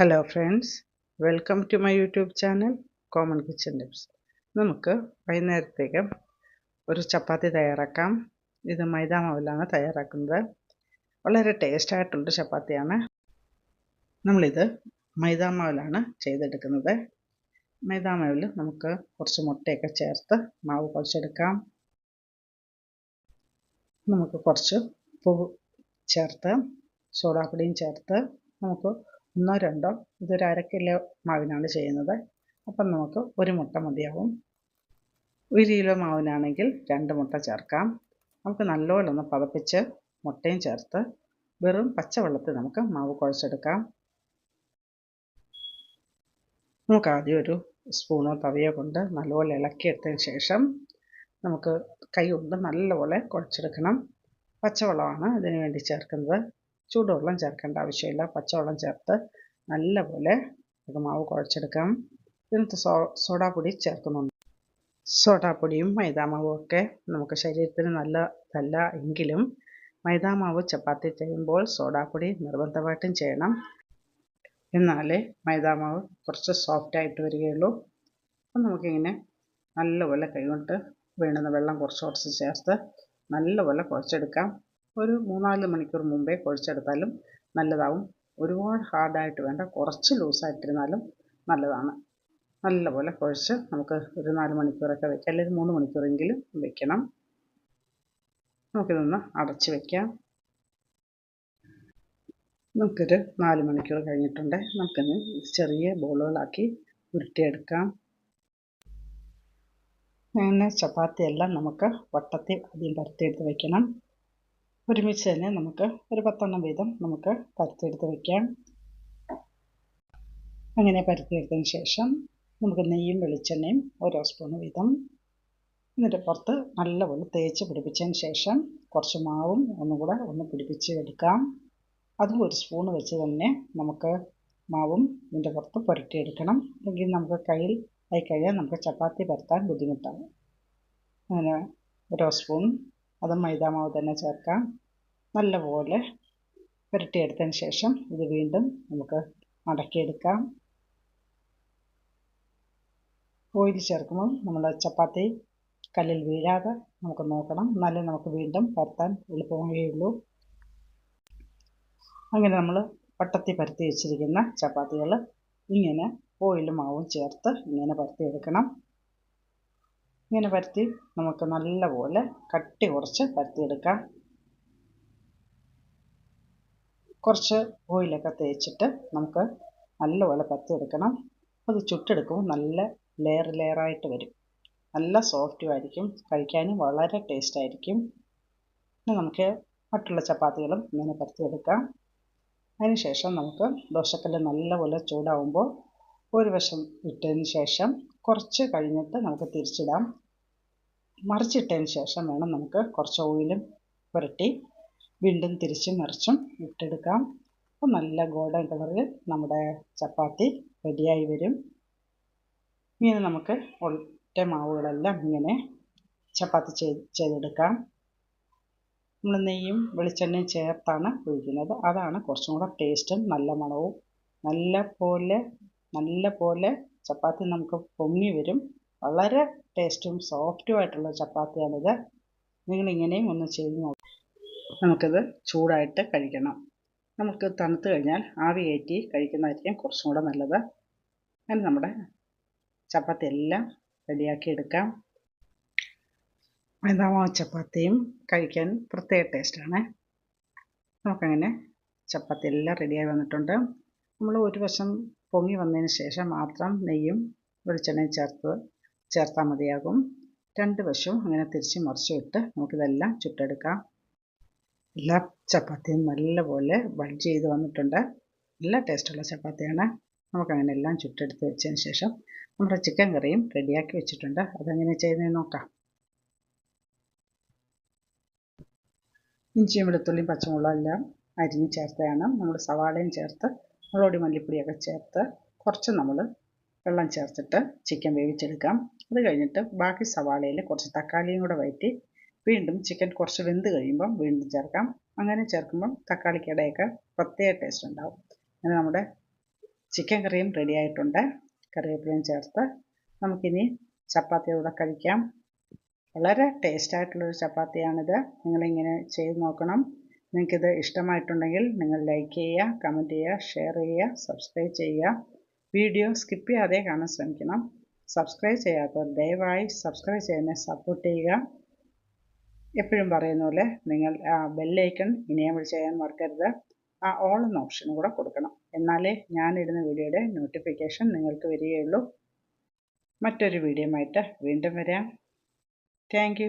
Hello friends welcome to my YouTube channel common kitchen tips നമുക്ക് വൈകുന്നേരത്തേക്ക് ഒരു ചപ്പാത്തി തയ്യാറാക്കാം. ഇത് മൈദാ മാവിലാണ് തയ്യാറാക്കുന്നത്. വളരെ ടേസ്റ്റ് ആയിട്ടുള്ള ചപ്പാത്തിയാണ്. നമ്മളിത് മൈദാ മാവിലാണ് ചെയ്തെടുക്കുന്നത്. മൈദാ മാവിൽ നമുക്ക് കുറച്ച് മുട്ടയൊക്കെ ചേർത്ത് മാവ് കുഴച്ചെടുക്കാം. നമുക്ക് കുറച്ച് ഉപ്പ് ചേർത്ത് സോഡാപ്പൊടിയും ചേർത്ത് നമുക്ക് ഒന്നോ രണ്ടോ ഇതൊരു അര കിലോ മാവിനാണ് ചെയ്യുന്നത്. അപ്പം നമുക്ക് ഒരു മുട്ട മതിയാവും. ഒരു കിലോ മാവിനാണെങ്കിൽ രണ്ട് മുട്ട ചേർക്കാം. നമുക്ക് നല്ലപോലെ ഒന്ന് പതപ്പിച്ച് മുട്ടയും ചേർത്ത് വെറും പച്ചവെള്ളത്തിൽ നമുക്ക് മാവ് കുഴച്ചെടുക്കാം. നമുക്ക് ആദ്യം ഒരു സ്പൂണോ തവിയോ കൊണ്ട് നല്ലപോലെ ഇളക്കിയെടുത്തതിന് ശേഷം നമുക്ക് കൈ കൊണ്ട് നല്ലപോലെ കുഴച്ചെടുക്കണം. പച്ചവെള്ളമാണ് ഇതിനു വേണ്ടി ചേർക്കുന്നത്. ചൂടുവെള്ളം ചേർക്കേണ്ട ആവശ്യമില്ല. പച്ചവെള്ളം ചേർത്ത് നല്ലപോലെ ഇത് മാവ് കുഴച്ചെടുക്കാം. ഇതിനകത്ത് സോ സോഡാപ്പൊടി ചേർക്കുന്നുണ്ട്. സോഡാപ്പൊടിയും മൈദാമാവും ഒക്കെ നമുക്ക് ശരീരത്തിന് നല്ലതല്ല എങ്കിലും മൈദാമാവ് ചപ്പാത്തി ചെയ്യുമ്പോൾ സോഡാപ്പൊടി നിർബന്ധമായിട്ടും ചെയ്യണം. എന്നാലേ മൈദാമാവ് കുറച്ച് സോഫ്റ്റ് ആയിട്ട് വരികയുള്ളൂ. അപ്പം നമുക്കിങ്ങനെ നല്ലപോലെ കൈകൊണ്ട് വീണുന്ന വെള്ളം കുറച്ച് കുറച്ച് ചേർത്ത് നല്ലപോലെ കുഴച്ചെടുക്കാം. ഒരു മൂന്നാൽ മണിക്കൂർ മുമ്പേ കുഴച്ചെടുത്താലും നല്ലതാവും. ഒരുപാട് ഹാർഡായിട്ട് വേണ്ട. കുറച്ച് ലൂസായിട്ടിരുന്നാലും നല്ലതാണ്. നല്ലപോലെ കുഴച്ച് നമുക്ക് ഒരു നാല് മണിക്കൂറൊക്കെ വയ്ക്കാം അല്ലെങ്കിൽ മൂന്ന് മണിക്കൂറെങ്കിലും വെക്കണം. നമുക്കിതൊന്ന് അടച്ച് വയ്ക്കാം നമുക്കൊരു നാല് മണിക്കൂർ കഴിഞ്ഞിട്ടുണ്ട്. നമുക്കിന്ന് ചെറിയ ബോളുകളാക്കി ഉരുട്ടിയെടുക്കാം. അങ്ങനെ ചപ്പാത്തിയെല്ലാം നമുക്ക് വട്ടത്തിൽ ആദ്യം പരത്തിയെടുത്ത് വയ്ക്കണം ഒരുമിച്ച് തന്നെ നമുക്ക് ഒരു പത്തെണ്ണം വീതം നമുക്ക് പരത്തിയെടുത്ത് വയ്ക്കാം അങ്ങനെ പരത്തിയെടുത്തതിന് ശേഷം നമുക്ക് നെയ്യും വെളിച്ചെണ്ണയും ഓരോ സ്പൂൺ വീതം. എന്നിട്ട് പുറത്ത് നല്ലപോലെ തേച്ച് പിടിപ്പിച്ചതിന് ശേഷം കുറച്ച് മാവും ഒന്നും ഒന്നുകൂടെ ഒന്ന് പിടിപ്പിച്ച് എടുക്കാം. അതും ഒരു സ്പൂൺ വെച്ച് തന്നെ നമുക്ക് മാവും ഇതിന്റെ പുറത്ത് പുരട്ടിയെടുക്കണം. അല്ലെങ്കിൽ നമുക്ക് കയ്യിൽ ആയി കഴിയാൻ നമുക്ക് ചപ്പാത്തി പരത്താൻ ബുദ്ധിമുട്ടാണ് അങ്ങനെ ഓരോ സ്പൂൺ അതും മൈദാമാവ് തന്നെ ചേർക്കാം. നല്ലപോലെ പുരട്ടിയെടുത്തതിന് ശേഷം ഇത് വീണ്ടും നമുക്ക് മടക്കിയെടുക്കാം. ഓയിൽ ചേർക്കുമ്പോൾ നമ്മൾ ചപ്പാത്തി കല്ലിൽ വീഴാതെ നമുക്ക് നോക്കണം. എന്നാലേ നമുക്ക് വീണ്ടും പരത്താൻ എളുപ്പമേയുള്ളൂ അങ്ങനെ നമ്മൾ പട്ടത്തി പരത്തി വെച്ചിരിക്കുന്ന ചപ്പാത്തികൾ ഇങ്ങനെ ഓയിലും മാവും ചേർത്ത് ഇങ്ങനെ പരത്തിയെടുക്കണം. ഇങ്ങനെ പരത്തി നമുക്ക് നല്ലപോലെ കട്ടി കുറച്ച് പരത്തിയെടുക്കാം. കുറച്ച് ഓയിലൊക്കെ തേച്ചിട്ട് നമുക്ക് നല്ലപോലെ പരത്തിയെടുക്കണം അത് ചുട്ടെടുക്കുമ്പോൾ നല്ല ലെയർ ലെയറായിട്ട് വരും. നല്ല സോഫ്റ്റും ആയിരിക്കും. കഴിക്കാനും വളരെ ടേസ്റ്റായിരിക്കും പിന്നെ നമുക്ക് മറ്റുള്ള ചപ്പാത്തികളും ഇങ്ങനെ പരത്തിയെടുക്കാം. അതിനുശേഷം നമുക്ക് ദോശക്കല്ല് നല്ലപോലെ ചൂടാവുമ്പോൾ ഒരു വശം ഇട്ടതിന് ശേഷം കുറച്ച് കഴിഞ്ഞിട്ട് നമുക്ക് തിരിച്ചിടാം. മറിച്ചിട്ടതിന് ശേഷം വേണം നമുക്ക് കുറച്ച് ഓയിലും പുരട്ടി വീണ്ടും തിരിച്ചും മറിച്ചും ഇട്ടെടുക്കാം. അപ്പോൾ നല്ല ഗോൾഡൻ കളറിൽ നമ്മുടെ ചപ്പാത്തി റെഡിയായി വരും. ഇങ്ങനെ നമുക്ക് ഒറ്റ മാവുകളെല്ലാം ഇങ്ങനെ ചപ്പാത്തി ചെയ്ത് ചെയ്തെടുക്കാം. നമ്മൾ നെയ്യും വെളിച്ചെണ്ണയും ചേർത്താണ് ഒഴിക്കുന്നത്. അതാണ് കുറച്ചും കൂടെ ടേസ്റ്റും നല്ല മണവും. നല്ല പോലെ നല്ല പോലെ ചപ്പാത്തി നമുക്ക് പൊങ്ങി വരും. വളരെ ടേസ്റ്റും സോഫ്റ്റും ആയിട്ടുള്ള ചപ്പാത്തിയാണിത്. നിങ്ങളിങ്ങനെയും ഒന്ന് ചെയ്ത് നോക്കാം. നമുക്കത് ചൂടായിട്ട് കഴിക്കണം. നമുക്ക് തണുത്ത് കഴിഞ്ഞാൽ ആവി കയറ്റി കഴിക്കുന്നതായിരിക്കും കുറച്ചും കൂടെ നല്ലത്. അങ്ങനെ നമ്മുടെ ചപ്പാത്തി എല്ലാം റെഡിയാക്കി എടുക്കാം. മൈദാമാവ് ചപ്പാത്തിയും കഴിക്കാൻ പ്രത്യേക ടേസ്റ്റാണ്. നമുക്കങ്ങനെ ചപ്പാത്തി എല്ലാം റെഡിയായി വന്നിട്ടുണ്ട്. നമ്മൾ ഒരു വശം പൊങ്ങി വന്നതിന് ശേഷം മാത്രം നെയ്യും വെളിച്ചെണ്ണയും ചേർത്ത് ചേർത്താൽ മതിയാകും. രണ്ട് വശവും അങ്ങനെ തിരിച്ച് മറിച്ചിട്ട് നമുക്കിതെല്ലാം ചുട്ടെടുക്കാം. എല്ലാ ചപ്പാത്തിയും നല്ലപോലെ ബൾജ് ചെയ്ത് വന്നിട്ടുണ്ട്. നല്ല ടേസ്റ്റുള്ള ചപ്പാത്തിയാണ്. നമുക്കങ്ങനെ എല്ലാം ചുട്ടെടുത്ത് വെച്ചതിന് ശേഷം നമ്മുടെ ചിക്കൻ കറിയും റെഡിയാക്കി വെച്ചിട്ടുണ്ട്. അതെങ്ങനെ ചെയ്യുന്നത് നോക്കാം. ഇഞ്ചിയും വെളുത്തുള്ളിയും പച്ചമുളകും എല്ലാം അരിഞ്ഞ് ചേർത്തതാണ്. നമ്മൾ സവാളയും ചേർത്ത് മുളോടി മല്ലിപ്പൊടിയൊക്കെ ചേർത്ത് കുറച്ച് നമ്മൾ വെള്ളം ചേർത്തിട്ട് ചിക്കൻ വേവിച്ചെടുക്കാം. അത് കഴിഞ്ഞിട്ട് ബാക്കി സവാളയിൽ കുറച്ച് തക്കാളിയും കൂടെ വഴറ്റി വീണ്ടും ചിക്കൻ കുറച്ച് വെന്ത് കഴിയുമ്പം വീണ്ടും ചേർക്കാം. അങ്ങനെ ചേർക്കുമ്പം തക്കാളിക്കടയൊക്കെ പ്രത്യേക ടേസ്റ്റ് ഉണ്ടാവും. അങ്ങനെ നമ്മുടെ ചിക്കൻ കറിയും റെഡി ആയിട്ടുണ്ട്. കറിവേപ്പിലയും ചേർത്ത് നമുക്കിനി ചപ്പാത്തിയോടെ കഴിക്കാം. വളരെ ടേസ്റ്റ് ആയിട്ടുള്ളൊരു ചപ്പാത്തിയാണിത്. നിങ്ങളിങ്ങനെ ചെയ്ത് നോക്കണം. നിങ്ങൾക്കിത് ഇഷ്ടമായിട്ടുണ്ടെങ്കിൽ നിങ്ങൾ ലൈക്ക് ചെയ്യുക കമന്റ് ചെയ്യുക ഷെയർ ചെയ്യുക സബ്സ്ക്രൈബ് ചെയ്യുക. വീഡിയോ സ്കിപ്പ് ചെയ്യാതെ കാണാൻ ശ്രമിക്കണം. സബ്സ്ക്രൈബ് ചെയ്യാത്തവർ ദയവായി സബ്സ്ക്രൈബ് ചെയ്യുന്ന സപ്പോർട്ട് ചെയ്യുക. എപ്പോഴും പറയുന്ന പോലെ നിങ്ങൾ ബെല്ലൈക്കൺ ഇനേബിൾ ചെയ്യാൻ മറക്കരുത്. ആ ഓൾ എന്ന ഓപ്ഷൻ കൂടെ കൊടുക്കണം. എന്നാലേ ഞാനിടുന്ന വീഡിയോയുടെ നോട്ടിഫിക്കേഷൻ നിങ്ങൾക്ക് വരികയുള്ളൂ. മറ്റൊരു വീഡിയോ ആയിട്ട് വീണ്ടും വരാം. താങ്ക്